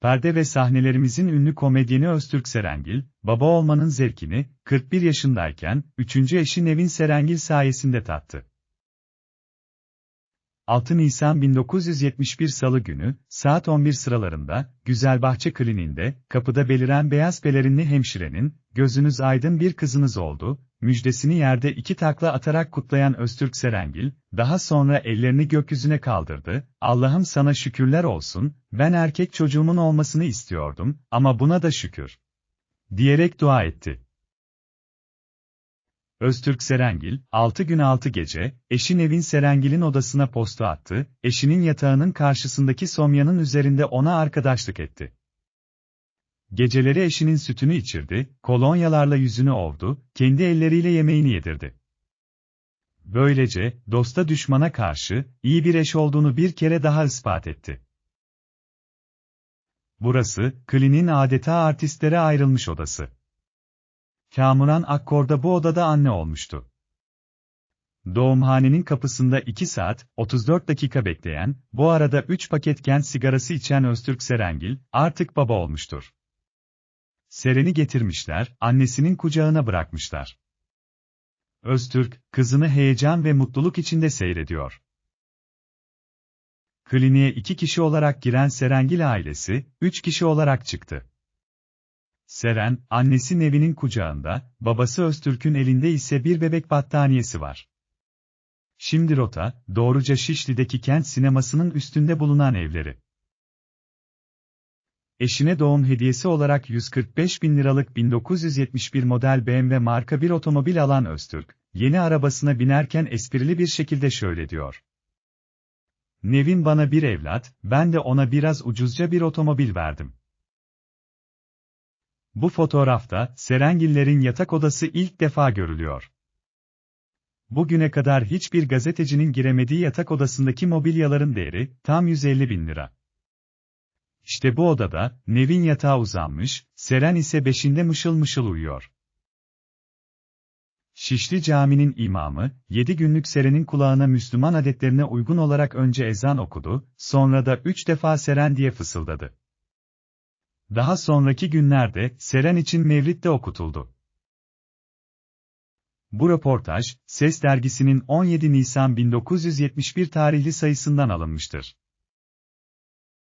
Perde ve sahnelerimizin ünlü komedyeni Öztürk Serengil, baba olmanın zevkini, 41 yaşındayken, 3. eşi Nevin Serengil sayesinde tattı. 6 Nisan 1971 Salı günü, saat 11 sıralarında, Güzelbahçe Kliniğinde, kapıda beliren beyaz pelerinli hemşirenin, gözünüz aydın bir kızınız oldu, müjdesini yerde iki takla atarak kutlayan Öztürk Serengil, daha sonra ellerini gökyüzüne kaldırdı, Allah'ım sana şükürler olsun, ben erkek çocuğumun olmasını istiyordum, ama buna da şükür. Diyerek dua etti. Öztürk Serengil, 6 gün 6 gece, eşi Nevin Serengil'in odasına posta attı, eşinin yatağının karşısındaki somyanın üzerinde ona arkadaşlık etti. Geceleri eşinin sütünü içirdi, kolonyalarla yüzünü ovdu, kendi elleriyle yemeğini yedirdi. Böylece, dosta düşmana karşı, iyi bir eş olduğunu bir kere daha ispat etti. Burası, klinin adeta artistlere ayrılmış odası. Kamuran Akkor'da bu odada anne olmuştu. Doğumhanenin kapısında 2 saat, 34 dakika bekleyen, bu arada 3 paket kent sigarası içen Öztürk Serengil, artık baba olmuştur. Seren'i getirmişler, annesinin kucağına bırakmışlar. Öztürk, kızını heyecan ve mutluluk içinde seyrediyor. Kliniğe iki kişi olarak giren Serengil ailesi, üç kişi olarak çıktı. Seren, annesi Nevin'in kucağında, babası Öztürk'ün elinde ise bir bebek battaniyesi var. Şimdi rota, doğruca Şişli'deki kent sinemasının üstünde bulunan evleri. Eşine doğum hediyesi olarak 145 bin liralık 1971 model BMW marka bir otomobil alan Öztürk, yeni arabasına binerken esprili bir şekilde şöyle diyor. Nevin bana bir evlat, ben de ona biraz ucuzca bir otomobil verdim. Bu fotoğrafta, Serengillerin yatak odası ilk defa görülüyor. Bugüne kadar hiçbir gazetecinin giremediği yatak odasındaki mobilyaların değeri, tam 150 bin lira. İşte bu odada, Nevin yatağa uzanmış, Seren ise beşinde mışıl mışıl uyuyor. Şişli Cami'nin imamı, yedi günlük Seren'in kulağına Müslüman adetlerine uygun olarak önce ezan okudu, sonra da üç defa Seren diye fısıldadı. Daha sonraki günlerde, Seren için Mevlid de okutuldu. Bu röportaj, Ses dergisinin 17 Nisan 1971 tarihli sayısından alınmıştır.